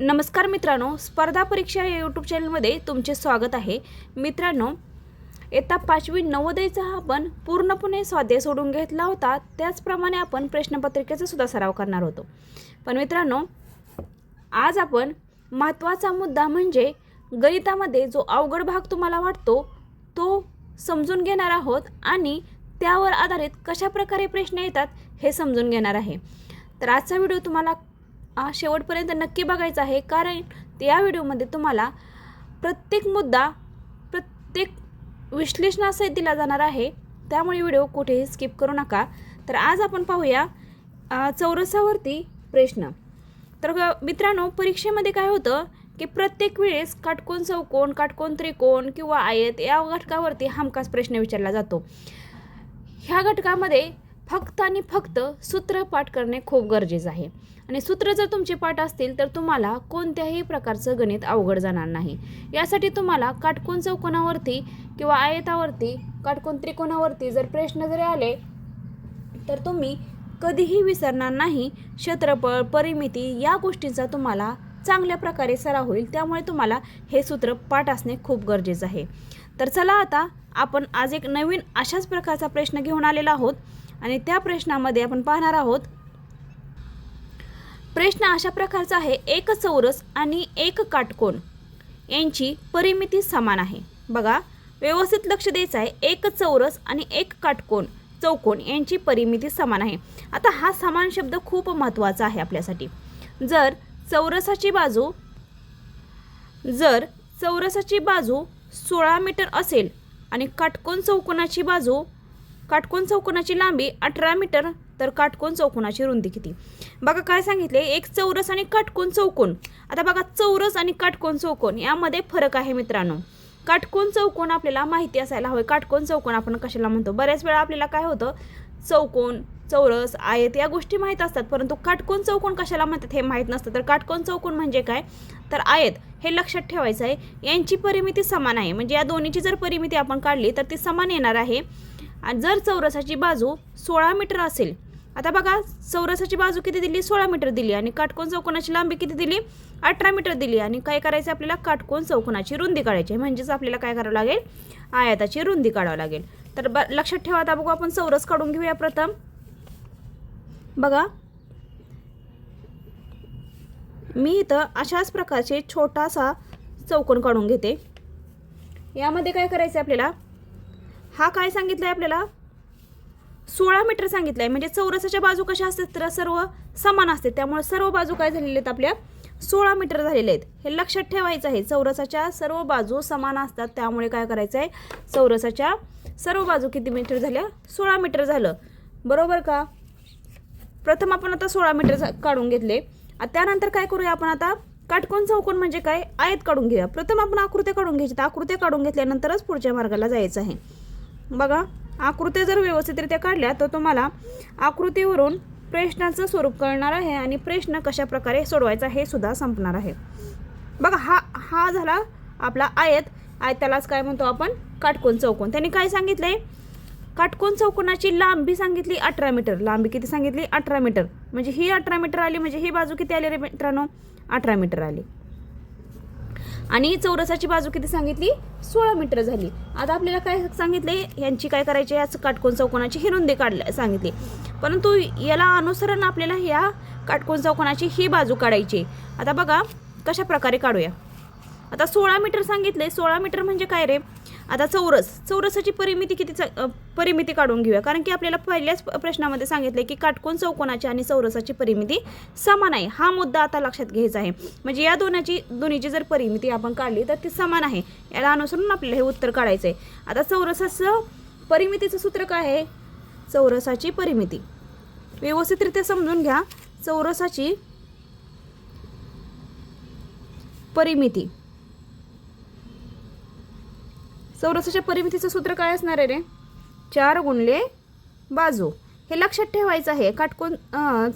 नमस्कार मित्रांनो स्पर्धा परीक्षा या यूट्यूब चॅनलमध्ये तुमचे स्वागत आहे. मित्रांनो येता पाचवी नवोदयचा आपण पूर्णपणे स्वाध्याय सोडून घेतला होता. त्याचप्रमाणे आपण प्रश्नपत्रिकेचा सुद्धा सराव करणार होतो. पण मित्रांनो आज आपण महत्त्वाचा मुद्दा म्हणजे गणितामध्ये जो अवघड भाग तुम्हाला वाटतो तो समजून घेणार आहोत आणि त्यावर आधारित कशा प्रकारे प्रश्न येतात हे समजून घेणार आहे. तर आजचा व्हिडिओ तुम्हाला शेवटपर्यंत नक्की बघायचा आहे. कारण या व्हिडिओमध्ये तुम्हाला प्रत्येक मुद्दा प्रत्येक विश्लेषणासहित दिला जाणार आहे. त्यामुळे व्हिडिओ कुठेही स्किप करू नका. तर आज आपण पाहूया चौरसावरती प्रश्न. तर मित्रांनो परीक्षेमध्ये काय होतं की प्रत्येक वेळेस काटकोन चौकोन काटकोण त्रिकोण किंवा आयत या घटकावरती हमखास प्रश्न विचारला जातो. ह्या घटकामध्ये फक्त आणि फक्त सूत्र पाठ करणे खूप गरजेचं आहे. आणि सूत्र जर तुमचे पाठ असतील तर तुम्हाला कोणत्याही प्रकारचं गणित अवघड जाणार नाही. यासाठी तुम्हाला काटकोन चौकोनावरती किंवा आयतावरती काटकोन त्रिकोणावरती जर प्रश्न जरी आले तर तुम्ही कधीही विसरणार नाही. क्षेत्रफळ परिमिती या गोष्टींचा तुम्हाला चांगल्या प्रकारे सराव होईल. त्यामुळे तुम्हाला हे सूत्र पाठ असणे खूप गरजेचं आहे. तर चला आता आपण आज एक नवीन अशाच प्रकारचा प्रश्न घेऊन आलेला आहोत. आणि त्या प्रश्नामध्ये आपण पाहणार आहोत. प्रश्न अशा प्रकारचा आहे एक चौरस आणि एक काटकोन यांची परिमिती समान आहे. बघा व्यवस्थित लक्ष द्यायचं आहे एक चौरस आणि एक काटकोन चौकोन यांची परिमिती समान आहे. आता हा समान शब्द खूप महत्त्वाचा आहे आपल्यासाठी. जर चौरसाची बाजू जर चौरसाची बाजू सोळा मीटर असेल आणि काटकोन चौकोनाची बाजू काटकोन चौकोनाची लांबी अठरा मीटर तर काटकोन चौकोनाची रुंदी किती? बघा काय सांगितले? एक चौरस आणि काटकोन चौकोन. आता बघा चौरस आणि काटकोन चौकोन यामध्ये फरक आहे मित्रांनो. काटकोन चौकोन आपल्याला माहिती असायला हवे. काटकोन चौकोन आपण कशाला म्हणतो? बऱ्याच वेळा आपल्याला काय होतं? चौकोन चौरस आयत या गोष्टी माहीत असतात परंतु काटकोन चौकोन कशाला म्हणतात हे माहीत नसतं. तर काटकोन चौकोन म्हणजे काय? तर आयत हे लक्षात ठेवायचं आहे. यांची परिमिती समान आहे. म्हणजे या दोन्हीची जर परिमिती आपण काढली तर ती समान येणार आहे. आणि जर चौरसाची बाजू सोळा मीटर असेल आता बघा चौरसाची बाजू किती दिली? सोळा मीटर दिली आणि काटकोन चौकोनाची लांबी किती दिली? अठरा मीटर दिली. आणि काय करायचं आपल्याला? काटकोन चौकोनाची रुंदी काढायची म्हणजेच आपल्याला काय करावं लागेल? आयताची रुंदी काढावं लागेल. तर ब लक्षात ठेवा आता बघू आपण चौरस काढून घेऊया प्रथम. बघा. मी इथं अशाच प्रकारचे छोटासा चौकोन काढून घेते. यामध्ये काय करायचं आहे आपल्याला? हा काय सांगितलं आहे आपल्याला? सोळा मीटर सांगितलं आहे म्हणजे चौरसाच्या बाजू कशा असतात तर सर्व समान असते त्यामुळे सर्व बाजू काय झालेल्या आहेत आपल्या? सोळा मीटर झालेले आहेत. हे लक्षात ठेवायचं आहे. चौरसाच्या सर्व बाजू समान असतात. त्यामुळे काय करायचं आहे चौरसाच्या सर्व बाजू किती मीटर झाल्या? सोळा मीटर झालं. बरोबर का? प्रथम आपण आता सोळा मीटर झा- काढून घेतले. त्यानंतर काय करूया आपण आता? काटकोन चौकोन म्हणजे काय? आयत काढून घेऊया. प्रथम आपण आकृत्या काढून घ्यायची. तर आकृत्या काढून घेतल्यानंतरच पुढच्या मार्गाला जायचं आहे. बघा आकृत्या जर व्यवस्थितरित्या काढल्या तर तुम्हाला आकृतीवरून प्रश्नाचं स्वरूप कळणार आहे आणि प्रश्न कशाप्रकारे सोडवायचा हे सुद्धा संपणार आहे. बघा हा हा झाला आपला आयत. त्यालाच काय म्हणतो आपण? काटकोन चौकोन. त्यांनी काय सांगितलंय? काटकोन चौकोनाची लांबी सांगितली अठरा मीटर. लांबी किती सांगितली? अठरा मीटर. म्हणजे ही अठरा मीटर आली म्हणजे ही बाजू किती आली रे मित्रांनो? अठरा मीटर आली. आणि चौरसाची बाजू किती सांगितली? सोळा मीटर झाली. आता आपल्याला काय सांगितले? यांची काय करायची याच काटकोन चौकोनाची ही रुंदी काढल्या सांगितली. परंतु याला अनुसरण आपल्याला ह्या काटकोन चौकोनाची ही बाजू काढायची आता बघा कशा प्रकारे काढूया? आता सोळा मीटर सांगितले. सोळा मीटर म्हणजे काय रे? आता चौरस चौरसाची परिमिती किती परिमिती काढून घेऊया. कारण की आपल्याला पहिल्याच प्रश्नामध्ये सांगितले की काटकोन चौकोनाची आणि चौरसाची परिमिती समान आहे. हा मुद्दा आता लक्षात घ्यायचा आहे. म्हणजे या दोनाची दोन्हीची जर परिमिती आपण काढली तर ती समान आहे. याला अनुसरून आपल्याला हे उत्तर काढायचं आहे आता चौरसाचं परिमितीचं सूत्र काय आहे? चौरसाची परिमिती. व्यवस्थितरित्या समजून घ्या. चौरसाची परिमिती. चौरसाच्या परिमितीचं सूत्र काय असणार आहे रे? चार गुणले बाजू. हे लक्षात ठेवायचं आहे काटकोन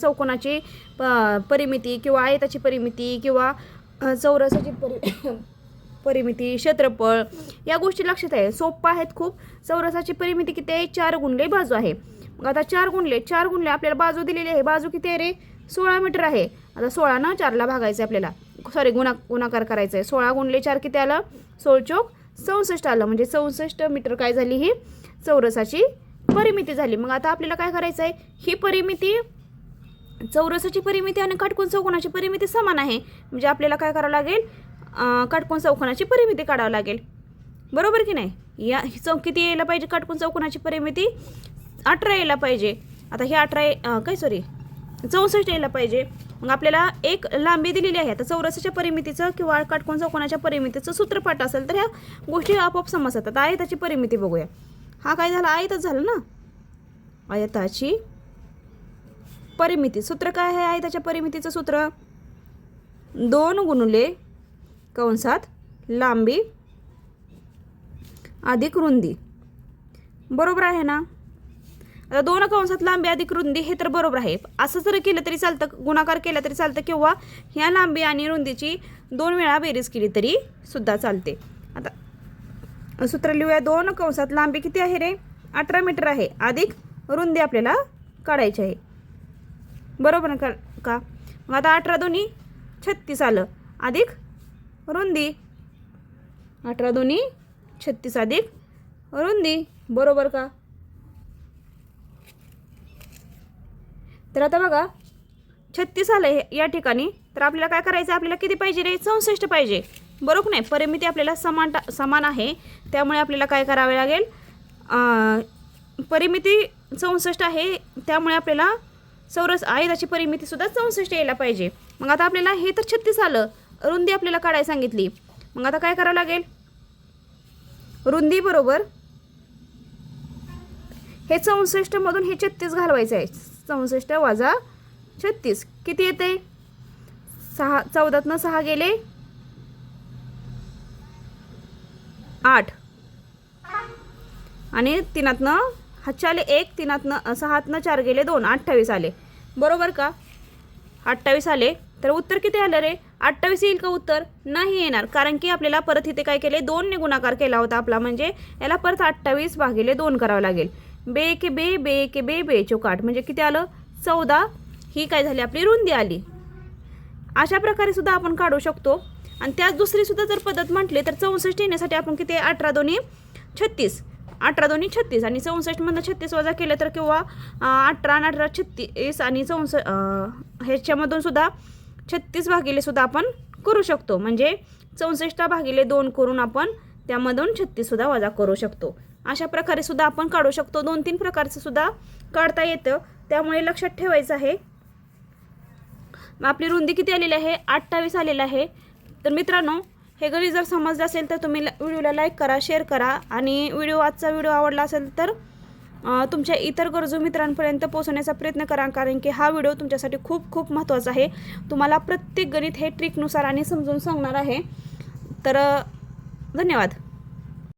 चौकोनाची प- परिमिती किंवा आयताची परिमिती किंवा चौरसाची परि परिमिती क्षेत्रफळ या गोष्टी लक्षात आहे. सोप्पा आहेत खूप. चौरसाची परिमिती किती आहे? चार गुणले बाजू आहे. मग आता चार गुणले चार गुणले आपल्याला बाजू दिलेली आहे. बाजू किती आहे रे? सोळा मीटर आहे. आता सोळानं चारला भागायचं आहे आपल्याला. सॉरी गुणा गुणाकार करायचा आहे सोळा गुणले चार किती आलं? सोळचोक चौसष्ट आलं. म्हणजे चौसष्ट मीटर काय झाली ही? चौरसाची परिमिती झाली. मग आता आपल्याला काय करायचं आहे ही परिमिती चौरसाची परिमिती आणि काटकोन चौकोनाची परिमिती समान आहे. म्हणजे आपल्याला काय करावं लागेल? अं, काटकोन चौकोनाची परिमिती काढावं लागेल. बरोबर की नाही? या ही चौ किती यायला पाहिजे? काटकोन चौकोनाची परिमिती अठरा यायला पाहिजे. आता हे अठरा काय सॉरी चौसष्ट यायला पाहिजे. मग आपल्याला एक लांबी दिलेली आहे. तर चौरसाच्या परिमितीचं किंवा काटकोण चौकोनाच्या परिमितीचं सूत्रपाठ असेल तर ह्या गोष्टी आपोआप समज येतात. आयताची परिमिती बघूया. हा काय झाला? आयतच झालं ना? आयताची परिमिती. सूत्र काय आहे आयताच्या परिमितीचं सूत्र? दोन गुणुले कंसात लांबी अधिक रुंदी. बरोबर आहे ना? आता दोन कंसात लांबी अधिक रुंदी हे तर बरोबर आहे. असं जर केलं तरी चालतं गुणाकार केला तरी चालतं किंवा ह्या लांबी आणि रुंदीची दोन वेळा बेरीज केली तरी सुद्धा चालते. आता सूत्र लिहूया. दोन कंसात लांबी किती आहे रे? अठरा मीटर आहे. अधिक रुंदी आपल्याला काढायची आहे. बरोबर ना का का? मग आता अठरा दोन्ही छत्तीस आलं. अधिक रुंदी. अठरा दोन्ही छत्तीस. अधिक रुंदी. बरोबर का? तर आता बघा छत्तीस आलं हे या ठिकाणी. तर आपल्याला काय करायचं आपल्याला किती पाहिजे रे? चौसष्ट पाहिजे. बरोबर नाही? परिमिती आपल्याला समान टा समान आहे. त्यामुळे आपल्याला काय करावे लागेल? परिमिती चौसष्ट आहे. त्यामुळे आपल्याला चौरस आयुधाची परिमितीसुद्धा चौसष्ट यायला पाहिजे. मग आता आपल्याला हे तर छत्तीस आलं. रुंदी आपल्याला काढायला सांगितली. मग आता काय करावं लागेल? रुंदी बरोबर हे चौसष्टमधून हे छत्तीस घालवायचं आहे. चौसष्ट वाजा छत्तीस. किती येते? सहा चौदातनं सहा गेले. आठ. आणि तिनातनं हातच्या आले एक तिनातनं सहातनं चार गेले दोन अठ्ठावीस आले. बरोबर का? अठ्ठावीस आले. तर उत्तर किती आलं रे? अठ्ठावीस येईल का उत्तर? नाही येणार. कारण की आपल्याला परत इथे काय केले? दोनने गुणाकार केला होता आपला. म्हणजे याला परत अठ्ठावीस भागिले दोन करावं लागेल. बे के बे बे के बे बे चौकाट म्हणजे किती आलं? चौदा. ही काय झाली? आपली रुंदी आली. अशा प्रकारे सुद्धा आपण काढू शकतो. आणि त्याच दुसरीसुद्धा जर पद्धत म्हटली तर चौसष्ट येण्यासाठी आपण किती? अठरा दोन्ही छत्तीस. अठरा दोन्ही छत्तीस. आणि चौसष्टमधनं छत्तीस वजा केलं तर किंवा अठरा आणि अठरा छत्तीस आणि चौस ह्याच्यामधून सुद्धा छत्तीस भागिले सुद्धा आपण करू शकतो. म्हणजे चौसष्ट भागिले दोन करून आपण त्यामधून छत्तीससुद्धा वजा करू शकतो. अशा प्रकारे सुद्धा आपण काढू शकतो. दोन तीन प्रकारचं सुद्धा काढता येतं. त्यामुळे लक्षात ठेवायचं आहे. मग आपली रुंदी किती आलेली आहे? अठ्ठावीस आलेली आहे. तर मित्रांनो हे गणित जर समजलं असेल तर तुम्ही व्हिडिओला लाईक करा शेअर करा. आणि व्हिडिओ आजचा व्हिडिओ आवडला असेल तर तुमच्या इतर गरजू मित्रांपर्यंत पोहोचवण्याचा प्रयत्न करा. कारण की हा व्हिडिओ तुमच्यासाठी खूप खूप महत्त्वाचा आहे. तुम्हाला प्रत्येक गणित हे ट्रिकनुसार आणि समजून सांगणार आहे. तर धन्यवाद.